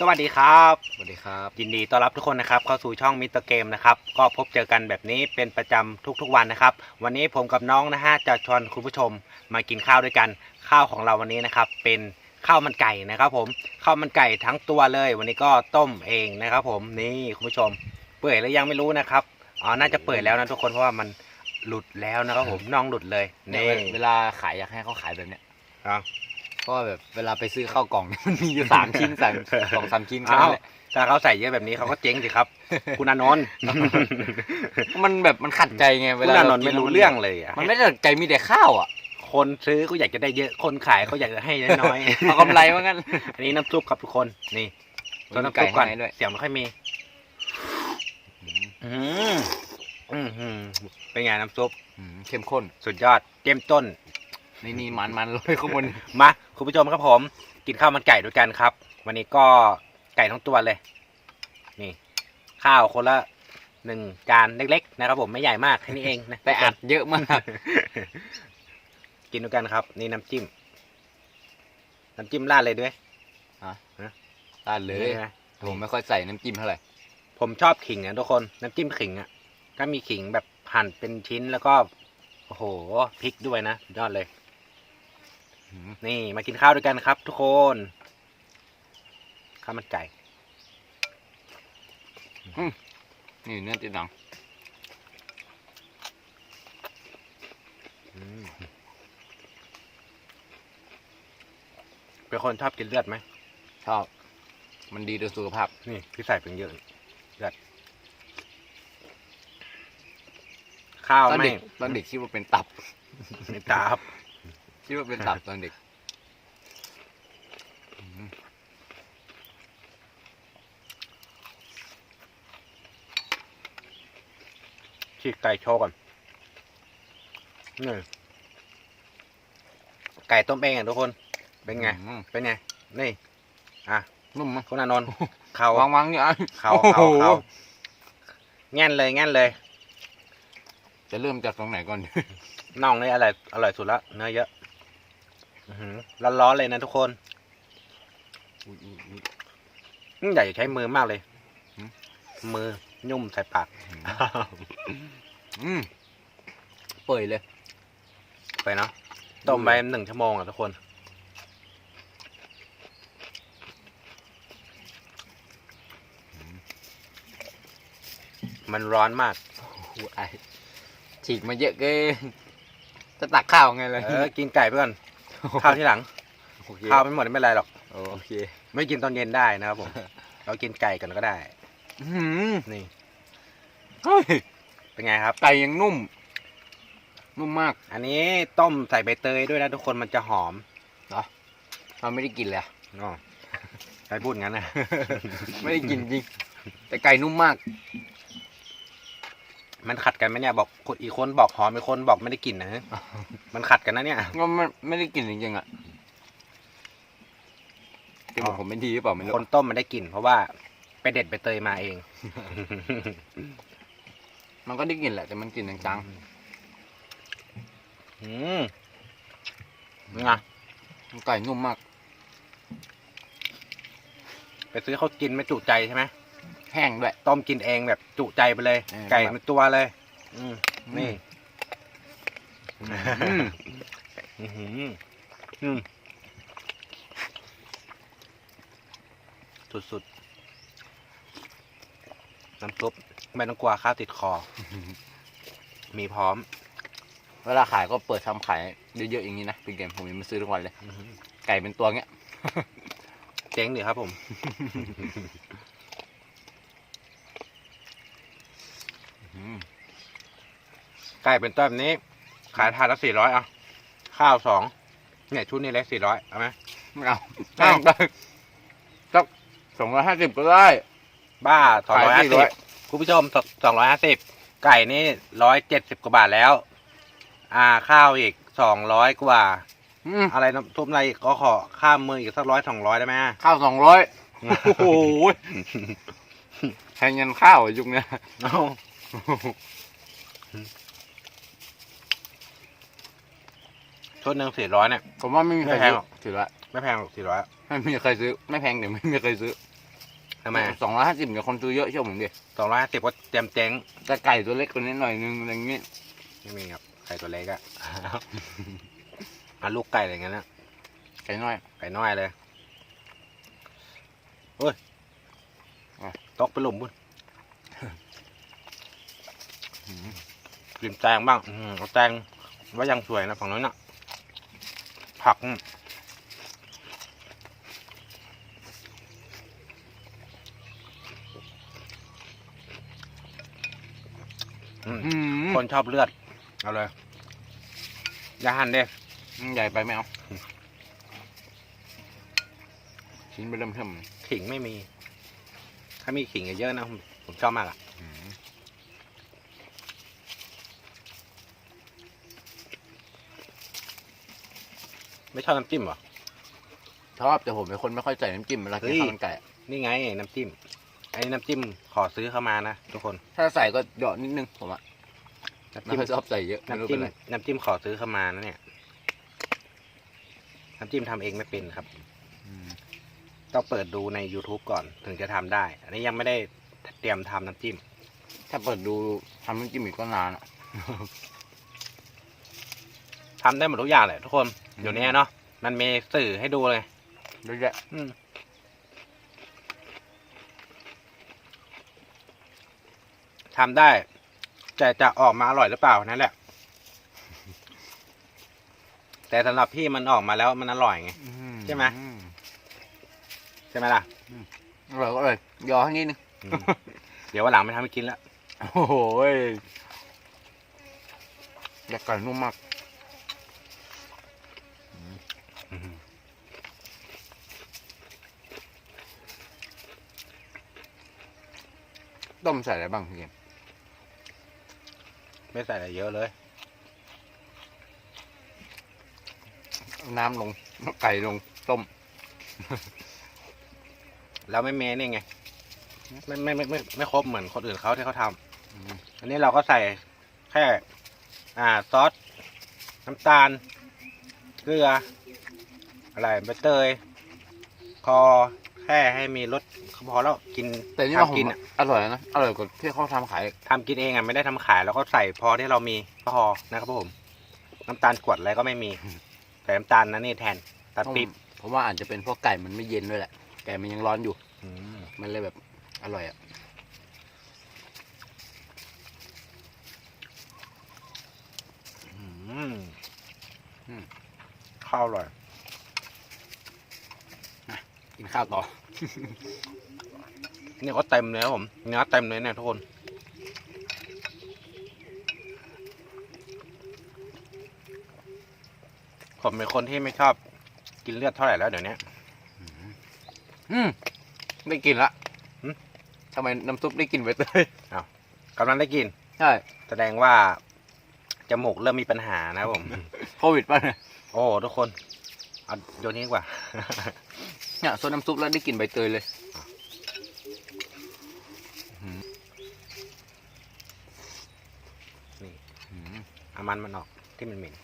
สวัสดีครับ สวัสดีครับ ยินดีต้อนรับทุกคนนะครับเข้าสู่ช่องมิสเตอร์เกมนะครับ ก็พบเจอกันแบบนี้เป็นประจำทุกๆวันนะครับ วันนี้ผมกับน้องนะฮะจะชวนคุณผู้ชมมากินข้าวด้วยกัน ข้าวของเราวันนี้นะครับ เป็นข้าวมันไก่นะครับ ผมข้าวมันไก่ทั้งตัวเลย วันนี้ก็ต้มเองนะครับ ผมนี่คุณผู้ชม เปื่อยแล้วยังไม่รู้นะครับอ๋อน่าจะเปื่อยแล้วนะทุกคนเพราะว่ามันหลุดแล้วนะครับผมน่องหลุดเลยเนี่ยนี่เวเวลาขายอยากให้เขาขายแบบเนี้ยอะ เพราะว่าแบบเวลาไปซื้อข้าวกล่องมันมีอยู่สามชิ้นสามสองสามชิ้นแค่อ้านั้วนแหละ ถ้าเขาใส่เยอะแบบนี้เขาก็เจ๊งสิครับ คุณอานนท์ มันแบบมันขัดใจไงเวคุณลาอานเรานท์กิไม่นรู้เรื่องเลยอะมันไม่ได้ขัดใจมีแต่ข้าวอะคนซื้อก็อยากจะได้เยอะคนขายก็อยากจะให้น้อยๆ เอากำไรว่างั้น อันนี้น้ำซุปครับทุกคนนี่มีตัวน้ำไก่ซุปก่อนให้ด้วย เสียงไม่ค่อยมีอืมอืมอืมเป็นไงน้ำซุป อืมเข้มข้น สุดยอดเจ้มต้น นี่นี่มันมันเลยข้างบนมาคุณผู้ชมครับผม กินข้าวมันไก่ด้วยกันครับ วันนี้ก็ไก่ทั้งตัวเลย นี่ ข้าวคนละหนึ่งจานเล็กๆ นะครับผมไม่ใหญ่มากแค่นี้เองนะแต่อัดเยอะมาก กินด้วยกันครับ นี่น้ำจิ้ม น้ำจิ้มราดเลยด้วยตาดเลยนี่นะผมไม่ค่อยใส่น้ำจิ้มเท่าไหร่ผมชอบขิงอะทุกคนน้ำจิ้มขิงอะก็มีขิงแบบหั่นเป็นชิ้นแล้วก็โอ้โหพริกด้วยนะสุดยอดเลยอืม นี่มากินข้าวด้วยกันครับ ทุกคนข้าวมันไก่นี่เนื้อติดหนังอืมเป็นคนชอบกินเลือดไหมชอบ มันดีต่อสุขภาพ นี่พี่ใส่เป็นเยอะเลือดข้าวตอนไม่เด็กตอนเด็กคิดว่าเป็นตับไม่ตาครับ คิดว่าเป็นตับตอนเด็กอืมฉีกไก่โชว์ก่อนนี่ไก่ต้มเองอะทุกคน เป็นไง อืม เป็นไง นี่ อะนุ่มมั้ยคุณอานนท์เขาวางวางๆเนี่ยอะเขาโอ้เขาโหเขาแง่นเลยแง่นเลย จะเริ่มจากตรงไหนก่อน น่องนี่อร่อยอร่อยสุดละเนื้อเยอะ อื้อหือร้อนๆเลยนะทุกคนอยอุ๊ยอุ๊ยอืมอยากจะใช้มือมากเลย มือนุ่มใส่ปากอืมเปื่อยเลยไปเนาะต้มไปหนึ่งชั่วโมงอะทุกคนมันร้อนมากฉีกมาเยอะเกินจะตักข้าวไงเลย เออ กินไก่ไปก่อน ข้าวที่หลังโอเคข้าวไม่หมดไม่เป็นไรหรอก โอเคไม่กินตอนเย็นได้นะครับผม เรากินไก่กันก็ได้อื้อหือนี่เฮ้ยเป็นไงครับ ไก่ยังนุ่ม นุ่มมากอันนี้ต้มใส่ใบเตยด้วยนะทุกคนมันจะหอมเราไม่ได้กินเลยอะอ๋อใครพูดงั้นนะ ไม่ได้กินจริงแต่ไก่นุ่มมาก มันขัดกันไหมเนี่ยบอกคนอีกคนบอกหอมอีกคนบอกไม่ได้กลิ่นนะมันขัดกันนะเนี่ย ก็มันไม่ได้กินจริงๆอะที่บอกผมไม่ดีหรือเปล่าไม่รู้คนต้มมันได้กลิ่นเพราะว่าไปเด็ดใบเตยมาเอง มันก็ได้กลินแหละแต่มันกลินจางอืมนี่ไงๆไก่นุ่มมากไปซื้อเขากินไม่จุใจใช่ไหม แห้งด้วย ต้มกินเองแบบจุใจไปเลย เออ ไก่เป็นตัวเลย อืมนี่อืมอื้อหืออืมสุดๆน้ำซุปไม่ต้องกลัวข้าวติดคอ มีพร้อม เวลาขายก็เปิดทำขายเยอะๆอย่างนี้นะเป็นเกมผมยังมาซื้อทุกวันเลย ไก่เป็นตัวเงี้ย เจ๊งดิครับผม อืม ไก่เป็นต้นแบบนี้ ขายถาดละสี่ร้อยอะ ข้าวสองเนี่ยชุดนี้เล็กสี่ร้อยเอาไหมไม่เอาเอ้าแพงไปสักสองร้อยห้าสิบก็ได้ บ้าสองร้อยห้าสิบ400คุณผู้ชมสองร้อยห้าสิบไก่นี่ร้อยเจ็ดสิบกว่าบาทแล้ว อ่าข้าวอีกสองร้อยกว่าอืมอะไรน้ำทุบอะไรอีกก็ขอข้ามมืออีกสักร้อยสองร้อยได้ไหมข้าวสองร้อยโอ้โหแพงยันข้าวอะยุคเนี้ยเอา ชุดหนึ่งสี่ร้อยเนี่ย ผมว่าไม่มีใครไม่แพงซื้อหรอก ถือละไม่แพงหรอกสี่ร้อยไม่มีใครซื้อ ไม่แพงเดี๋ยวไม่มีใครซื้อทำไมสองร้อยห้าสิบเนี่ยคนซื้อเยอะเชื่อผมดิสองร้อยห้าสิบก็เต็มเจ๊งแต่ไก่ตัวเล็กกว่านี้หน่อยนึงอะไรเงี้ยไม่มีครับไก่ตัวเล็กอะอะลูกไก่อะไรเงี้ยนะไก่น้อย ไก่น้อยเลยโอ้ยอะ ตกไปหลุมพุ่น กินแตงบ้างอืมเอาแตงไว่ายังสวยนะฝั่งนั้นน่ะผักอืมอืมอืมคนชอบเลือด เอาเลย อย่าหั่นเด้ใหญ่ไปไม่เอา ชิ้นไปเริ่มเทิมขิงไม่มี ถ้ามีขิงเยอะๆนะผมผมชอบมากอะ ไม่ชอบน้ำจิ้มเหรอ ชอบแต่ผมเป็นคนไม่ค่อยใส่น้ำจิ้มเวลากินเฮ้ย ข้าวมันไก่อะนี่ไงน้ำจิ้มไอ้น้ำจิ้มขอซื้อเข้ามานะทุกคนถ้าใส่ก็เหยาะนิดนึงผมอะน้ำไม่จิ้มค่อยชอบใส่เยอะไม่รู้น้ำเป็จิ้นมไรน้ำจิ้มขอซื้อเข้ามานะเนี่ยน้ำจิ้มทำเองไม่เป็นครับ อืมต้องเปิดดูใน YouTube ก่อนถึงจะทำได้ อันนี้ยังไม่ได้เตรียมทำน้ำจิ้ม ถ้าเปิดดูทำน้ำจิ้มอีกก็นานอะทำได้หมดทุกอย่างเลยทุกคนอืม เดี๋ยวนี้เนาะมันมีสื่อให้ดูเลยเยอะแยะอืมทำได้แต่จะออกมาอร่อยหรือเปล่านั่นแหละ แต่สำหรับพี่มันออกมาแล้วมันอร่อยไง ใช่ไหมอืใช่ไหมล่ะ อร่อยก็เลยยอให้นิดนึงอืมเดี๋ยววันหลังไม่ทำให้กินแล้ว โอ้โหยอยากไก่นุ่มมาก ต้มใส่อะไรบ้างพี่เกมไม่ใส่อะไรเยอะเลยเอาน้ำลงเอาไก่ลง ต้ม แล้วไม่เมนี่ไง ไม่ไม่ไม่ไม่ไม่ครบเหมือนคนอื่นเขาที่เขาทำอืมอันนี้เราก็ใส่แค่ อ่า ซอส น้ำตาล เกลือ อะไรใบเตยคอแค่ให้มีรสพอแล้วกินแต่นี่ว่าผมทำกินอะอร่อยนะอร่อยกว่าที่เขาทำขายทำกินเองอะไม่ได้ทำขายแล้วก็ใส่พอที่เรามีก็พอนะครับผม น้ำตาลกรวดอะไรก็ไม่มีแต่น้ำตาลนั่นนี่แทนตาลปี๊บผมว่าอาจจะเป็นเพราะไก่มันไม่เย็นด้วยแหละไก่มันยังร้อนอยู่ อืมมันเลยแบบอร่อยอะอืมอืมข้าวอร่อย กินข้าวต่อ นี่ก็เต็มเลยครับผมเนื้อเต็มเลยเนี่ยทุกคนผมเป็นคนที่ไม่ชอบกินเลือดเท่าไหร่แล้วเดี๋ยวนี้อืมได้กินละหึทำไมน้ำซุปได้กินไปเตยกำลังได้กิน ใช่ แสดงว่าจมูกเริ่มมีปัญหานะครับผม โควิดป่ะเนี่ย โอ้ ทุกคน เอาโยนนี้ดีกว่า เนี่ยโซนน้ำซุปแล้วได้กินใบเตยเลยอืมนี่อืมเอามันมันออกที่มันเหม็น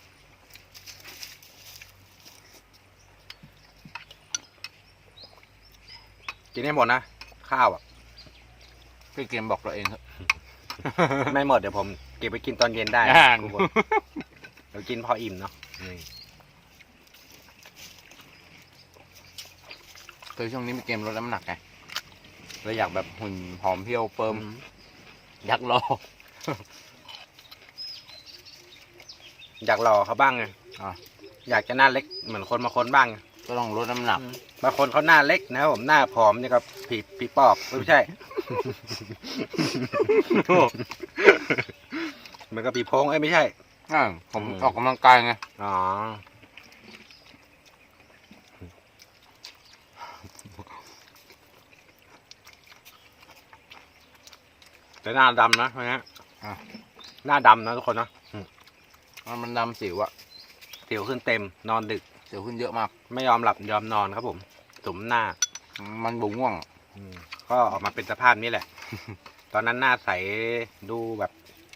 กินให้หมดนะ ข้าวอะพี่เกมบอกเราเองครับ ไม่หมดเดี๋ยวผม เก็บไปกินตอนเย็นได้อ่าทุกคนเดี๋ยวกินพออิ่มเนาะ คือช่วงนี้มีเกมลดน้ำหนักไงเลยอยากแบบหุ่นผอมเพรียวเฟิร์มอืมอยากรอ อยากหล่อเขาบ้างไงอะ อยากจะหน้าเล็กเหมือนคนบางคนบ้างไงก็ต้องลดน้ำหนัก บางคนเขาหน้าเล็กนะครับผมหน้าผอมนี่ก็ผีผีปอบไม่ใช่เหมือนกับผีโพงเอ้ยไม่ใช่ อ่าผมอืมออกกำลังกายไง อ๋อ แต่หน้าดำนะเพราะงั้นหน้าดำนะทุกคนนะอืมมันมันดำสิวอะสิวขึ้นเต็ม นอนดึก สิวขึ้นเยอะมาก ไม่ยอมหลับยอมนอนครับผมสมหน้า มันบุ๋งง่วงอืมก็ออกมาเป็นสภาพนี้แหละ ตอนนั้นหน้าใสดูแบบ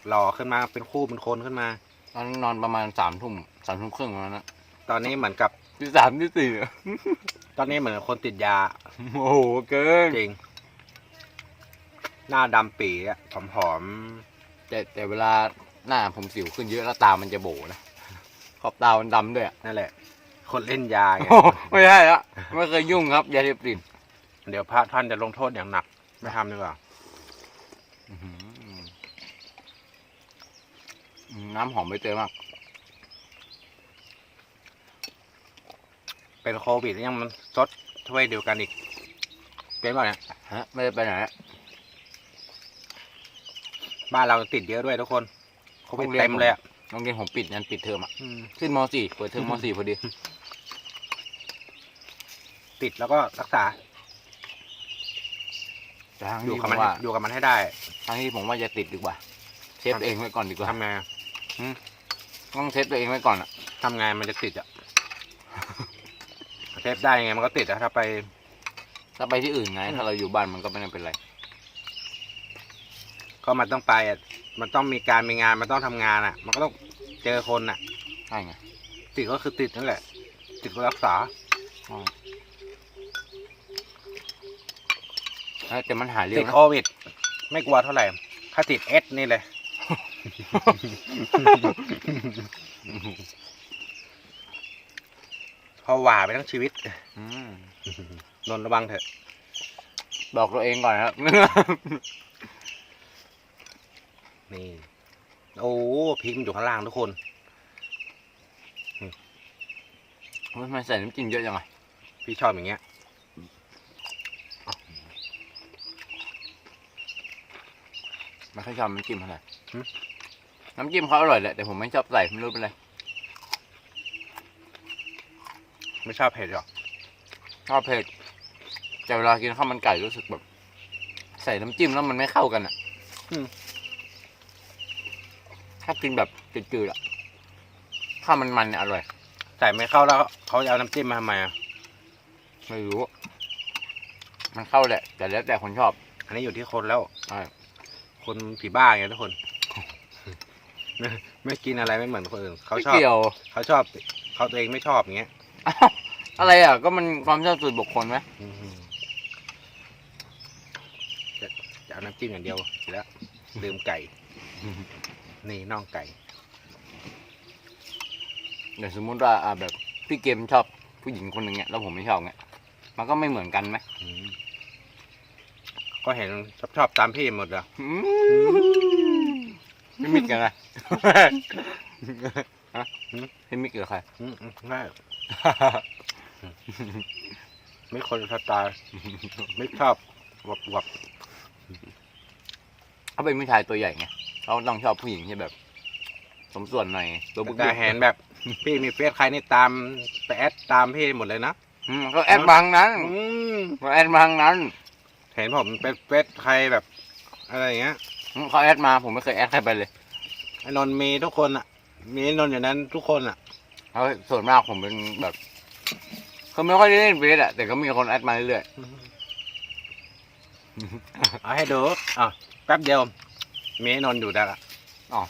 หล่อขึ้นมาเป็นคู่เป็นคนขึ้นมา ตอนนอนประมาณสามทุ่มสามทุ่มครึ่งประมาณนั้นตอนนี้เหมือนกับที่สามที่สี่อะตอนนี้เหมือนคนติดยา โอ้โหเกินจริง หน้าดำปีอะผอมแต่แต่เวลาหน้าผมสิวขึ้นเยอะแล้วตามันจะโบนะขอบตามันดำด้วยอะๆนั่นแหละ คนเล่นยาไง โอ้ไม่ใช่ละไม่เคยยุ่งครับยาเสพติดเดี๋ยวพระท่านจะลงโทษอย่างหนัก ไม่ทำดีกว่าอื้อหือน้ำหอมใบเตยมาก เป็นโควิดแล้วยังมันซดถ้วยเดียวกันอีกเป็นป่ะเนี่ยฮะ ไม่ได้ไปไหนอะ บ้านเราติดเยอะด้วยทุกคนโควิดโรงเรียนเต็มเลยอะโรงเรียนผมปิดยันปิดเทอมอะ อืม ขึ้นม .4 เปิดเทอมม .4 พอดี ติดแล้วก็รักษา แต่ทางอยู่ที่กับผมันมว่าอยู่กับมันให้ได้ทางที่ผมว่าจะติดดีกว่า เซฟตัวเองไว้ก่อนดีกว่า ทำไงต้องเซฟตัวเองไว้ก่อนอะ ทำไงมันจะติดอะ เทปได้ไงมันก็ติดอะถ้าไป ถ้าไปที่อื่นไง ถ้าเราอยู่บ้านมันก็ไม่ได้เป็นไร ก็มันต้องไปอะมันต้องมีการมีงานมันต้องทำงานอะ มันก็ต้องเจอคนอะ ใช่ไงติดก็คือติดนั่นแหละ ติดก็รักษาใช่เอ้ยแต่มันหายเร็ติวดนะ โควิด ไม่กลัวเท่าไหร่ ถ้าติดเอสนี่เลย พอหว่าไปทั้งชีวิตอืมนนท์ระวังเถอะ บอกตัวเองก่อนครับ นี่โอ้พริกมันอยู่ข้างล่างทุกคนทำไมใส่น้ำจิ้มเยอะจังไงพี่ชอบอย่างเงี้ยไม่ค่อยชอบน้ำจิ้มเท่าไหร่หึน้ำจิ้มเขาอร่อยแหละแต่ผมไม่ชอบใส่ไม่รู้เป็นไรไม่ชอบเผ็ดหรอกชอบเผ็ดแต่เวลากินข้าวมันไก่รู้สึกแบบ ใส่น้ำจิ้มแล้วมันไม่เข้ากันอะอืม ถ้ากินแบบจืดๆอะข้าวมันมันเนี่ยอร่อยใส่ไม่เข้าแล้วเขาจะเอาน้ำจิ้มมาทำไมอะไม่รู้ มันเข้าแหละ แต่แล้วแต่คนชอบ อันนี้อยู่ที่คนแล้วใช่คนผีบ้าไงทุกคน ไม่ไม่กินอะไรไม่เหมือนคนอื่นเขาไม่ชอบเกี่ยว เขาชอบเขาตัวเองไม่ชอบอย่างเงี้ยอ้าวอะไรอะ ก็มันความชอบส่วนบุคคลไหมจะจะเอาน้ำจิ้มอย่างเดียวเสร็จแล้วลืมไก่ นี่น่องไก่เดี๋ยวสมมุติว่าอ่าแบบพี่เกมชอบผู้หญิงคนหนึ่งเนี่ยแล้วผมไม่ชอบเนี่ยมันก็ไม่เหมือนกันไหมอืมก็เห็นชอบชอบตามพี่หมดอะอืมพี่มิกกับใครฮะพี่มิกกับใคร อืมอืมได้ไม่คนสไตล์ไม่ชอบวับวับเขาเป็นผู้ชายตัวใหญ่ไง เขาต้องชอบผู้หญิงที่แบบ สมส่วนหน่อยตัวบุกแต่เห็นแบบ พี่มีเฟซใครนี่ตามไปแอดตามพี่หมดเลยนะอืมก็แอดบางนั้นอืมก็แอดบางนั้น เห็นผมเป็นเฟซใครแบบ อะไรอย่างเงี้ยอืมเขาแอดมาผมไม่เคยแอดใครไปเลยไอ้นนท์มีทุกคนอะ มีไอ้นนท์อยู่นั้นทุกคนอะเขาส่วนมากผมเป็นแบบเขาไม่ค่อยได้เล่นเฟซอะแต่ก็มีคนแอดมาเรื่อยเอาให้ดูอะแป๊บเดียว มีไอ้นนท์อยู่แล้วอะ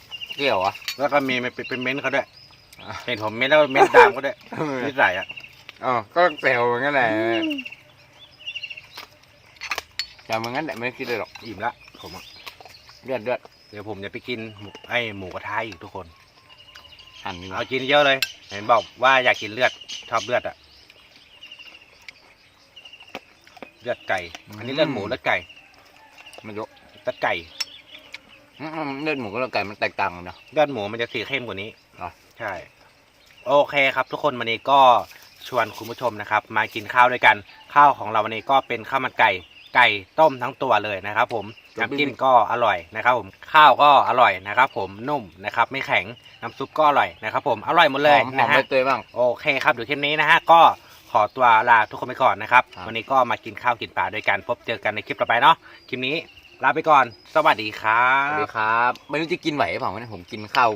ๆเกี่ยวอะแล้วก็มีเป็นเป็นเม้นท์เขาด้วยเห็นผมเม้นท์แล้วเม้นท์ตามเขาด้วยนิสัยอะอ๋อก็เซลเหมือนกันแหละแต่เหมือนกันแหละไม่คิดเลยหรอกอิ่มละผมอะเลือดเลือดเดี๋ยวผมจะไปกินหมูไอ้หมูกระทะอีกทุกคนหั่นดีกว่าเอากินเยอะเลย เห็นบอกว่าอยากกินเลือดชอบเลือดอะเลือดไก่ อันนี้เลือดหมูเลือดไก่ไม่รู้เลือดไก่อืม เลือดหมูกับเลือดไก่มันแตกต่างกันนะเลือดหมูมันจะสีเข้มกว่านี้เหรอ ใช่ โอเคครับ ทุกคนวันนี้ก็ชวนคุณผู้ชมนะครับ มากินข้าวด้วยกัน ข้าวของเราวันนี้ก็เป็นข้าวมันไก่ไก่ต้มทั้งตัวเลยนะครับ ผมน้ำจิ้มก็อร่อยนะครับ ผมข้าวก็อร่อยนะครับ ผมนุ่มนะครับ ไม่แข็งน้ำซุปก็อร่อยนะครับ ผมอร่อยหมดเลยหอมหอนะมใบฮะ เตยบ้าง โอเคครับเดี๋ยวคลิปนี้นะฮะก็ขอตัวลาทุกคนไปก่อนนะครับ ครับ วันนี้ก็มากินข้าวกินปลาด้วยกันพบเจอกันในคลิปต่อไปเนาะคลิปนี้ ลาไปก่อน สวัสดีครัสวัสดีครับ ไม่รู้จะกินไหวหรือเปล่าเนี่ยผมกินข้าว